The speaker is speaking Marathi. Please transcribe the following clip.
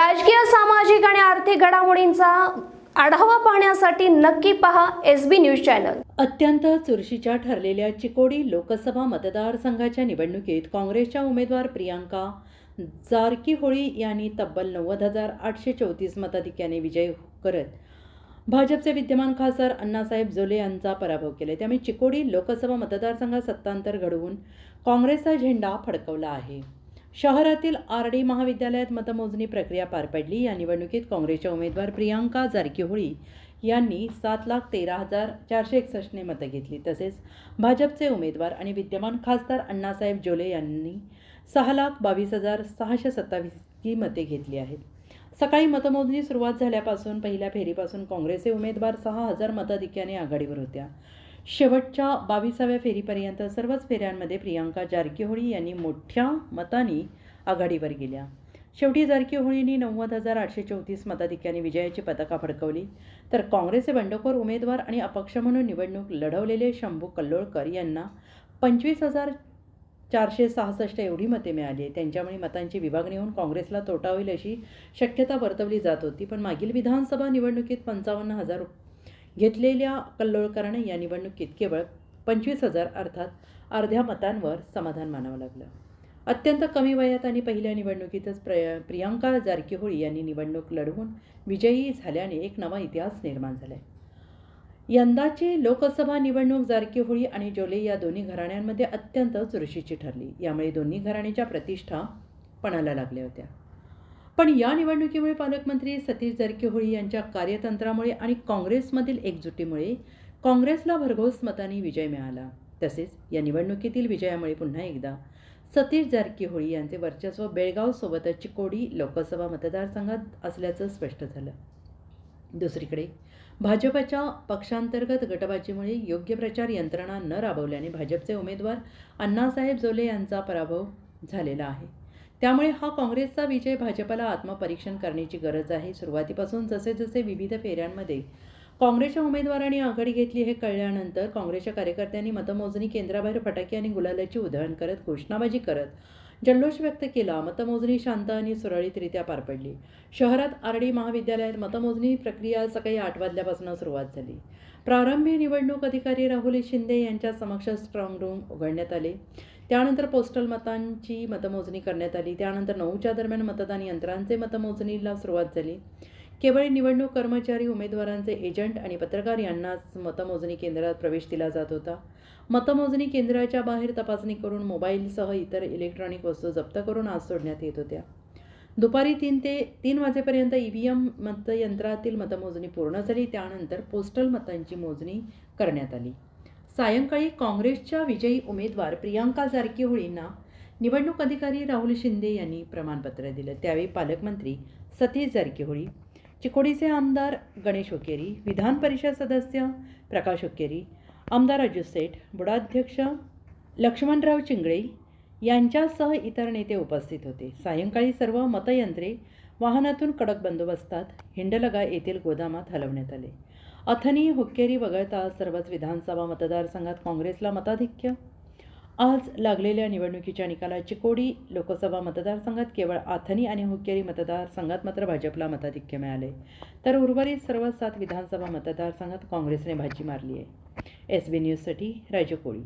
राजकीय सामाजिक आणि आर्थिक घडामोडींचा आढावा पाहण्यासाठी नक्की पहा एस बी न्यूज चॅनल. अत्यंत चुरशीच्या ठरलेल्या चिकोडी लोकसभा मतदारसंघाच्या निवडणुकीत काँग्रेसच्या उमेदवार प्रियांका जारकीहोळी यांनी तब्बल नव्वद हजार आठशे चौतीस मताधिक्याने विजय करत भाजपचे विद्यमान खासदार अण्णासाहेब जोले यांचा पराभव केला. त्यामुळे चिकोडी लोकसभा मतदारसंघात सत्तांतर घडवून काँग्रेसचा झेंडा फडकवला आहे. शहरातील आर डी महाविद्यालयात मतमोजणी प्रक्रिया पार पडली. या निवडणुकीत काँग्रेसच्या उमेदवार प्रियांका जारकीहोळी यांनी सात लाख तेरा हजार चारशे एकसष्टने मतं घेतली. तसेच भाजपचे उमेदवार आणि विद्यमान खासदार अण्णासाहेब जोले यांनी सहा लाख बावीस हजार सहाशे सत्तावीस ही मते घेतली आहेत. सकाळी मतमोजणी सुरुवात झाल्यापासून पहिल्या फेरीपासून काँग्रेसचे उमेदवार सहा हजार मताधिक्याने आघाडीवर होत्या. शेवटच्या बावीसाव्या फेरीपर्यंत सर्वच फेऱ्यांमध्ये प्रियांका जारकीहोळी यांनी मोठ्या मतांनी आघाडीवर गेल्या. शेवटी जारकीहोळींनी नव्वद हजार आठशे चौतीस मताधिक्याने विजयाची पताका फडकवली. तर काँग्रेसचे बंडखोर उमेदवार आणि अपक्ष म्हणून निवडणूक लढवलेले शंभू कल्लोळकर यांना पंचवीस हजार चारशे सहासष्ट एवढी मते मिळाली. त्यांच्यामुळे मतांची विभागणी होऊन काँग्रेसला तोटा होईल अशी शक्यता वर्तवली जात होती. पण मागील विधानसभा निवडणुकीत पंचावन्न हजार घेतलेल्या कल्लोळकरांना या निवडणुकीत केवळ पंचवीस हजार अर्थात अर्ध्या मतांवर समाधान मानावं लागलं. अत्यंत कमी वयात आणि पहिल्या निवडणुकीतच प्र प्रियांका जारकीहोळी यांनी निवडणूक लढवून विजयी झाल्याने एक नवा इतिहास निर्माण झाला आहे यंदाची लोकसभा निवडणूक जारकीहोळी आणि जोले या दोन्ही घराण्यांमध्ये अत्यंत चुरशीची ठरली. यामुळे दोन्ही घराण्याच्या प्रतिष्ठा पणाला लागल्या होत्या. पण या निवडणुकीमुळे पालकमंत्री सतीश जारकीहोळी यांच्या कार्यतंत्रामुळे आणि काँग्रेसमधील एकजुटीमुळे काँग्रेसला भरघोस मताने विजय मिळाला. तसेच या निवडणुकीतील विजयामुळे पुन्हा एकदा सतीश जारकीहोळी यांचे वर्चस्व बेळगावसोबतच चिकोडी लोकसभा मतदारसंघात असल्याचं स्पष्ट झालं. दुसरीकडे भाजपच्या पक्षांतर्गत गटबाजीमुळे योग्य प्रचार यंत्रणा न राबवल्याने भाजपचे उमेदवार अण्णासाहेब जोले यांचा पराभव झालेला आहे. त्यामुळे हा काँग्रेसचा विजय भाजपला आत्मपरीक्षण करण्याची गरज आहे. सुरुवातीपासून जसे जसे विविध फेऱ्यांमध्ये काँग्रेसच्या उमेदवारांनी आघाडी घेतली हे कळल्यानंतर काँग्रेसच्या कार्यकर्त्यांनी मतमोजणी केंद्राबाहेर फटाके आणि गुलालाची उधळण करत घोषणाबाजी करत जल्लोष व्यक्त केला. मतमोजणी शांत आणि सुरळीतरित्या पार पडली. शहरात आरडी महाविद्यालयात मतमोजणी प्रक्रिया सकाळी आठ वाजल्यापासून सुरुवात झाली. प्रारंभी निवडणूक अधिकारी राहुल शिंदे यांच्या समक्ष स्ट्रॉंग रूम उघडण्यात आले. त्यानंतर पोस्टल मतांची मतमोजणी करण्यात आली. त्यानंतर नऊच्या दरम्यान मतदान यंत्रांचे मतमोजणीला सुरुवात झाली. केवळ निवडणूक कर्मचारी उमेदवारांचे एजंट आणि पत्रकार यांनाच मतमोजणी केंद्रात प्रवेश दिला जात होता. मतमोजणी केंद्राच्या बाहेर तपासणी करून मोबाईलसह इतर इलेक्ट्रॉनिक वस्तू जप्त करून आज सोडण्यात येत होत्या. दुपारी तीन ते तीन वाजेपर्यंत ई व्ही एम मतयंत्रातील मतमोजणी पूर्ण झाली. त्यानंतर पोस्टल मतांची मोजणी करण्यात आली. सायंकाळी काँग्रेसच्या विजयी उमेदवार प्रियांका जारकीहोळींना निवडणूक अधिकारी राहुल शिंदे यांनी प्रमाणपत्र दिलं. त्यावेळी पालकमंत्री सतीश जारकीहोळी चिकोडीचे आमदार गणेश ओकेरी विधान परिषद सदस्य प्रकाश ओकेरी आमदार राजू सेठ बुडाध्यक्ष लक्ष्मणराव चिंगळे यांच्यासह इतर नेते उपस्थित होते. सायंकाळी सर्व मतयंत्रे वाहनातून कडक बंदोबस्तात हिंडलगा येथील गोदामात हलवण्यात आले. अथनी हुक्केरी वगळता सर्वच विधानसभा मतदारसंघात काँग्रेसला मताधिक्य. आज लागलेल्या निवडणुकीच्या निकालाची चिकोडी लोकसभा मतदारसंघात केवळ आथनी आणि हुक्केरी मतदारसंघात मात्र भाजपला मताधिक्य मिळाले. तर उर्वरित सर्व सात विधानसभा मतदारसंघात काँग्रेसने भाजी मारली आहे एस बी न्यूजसाठी राजू कोळी.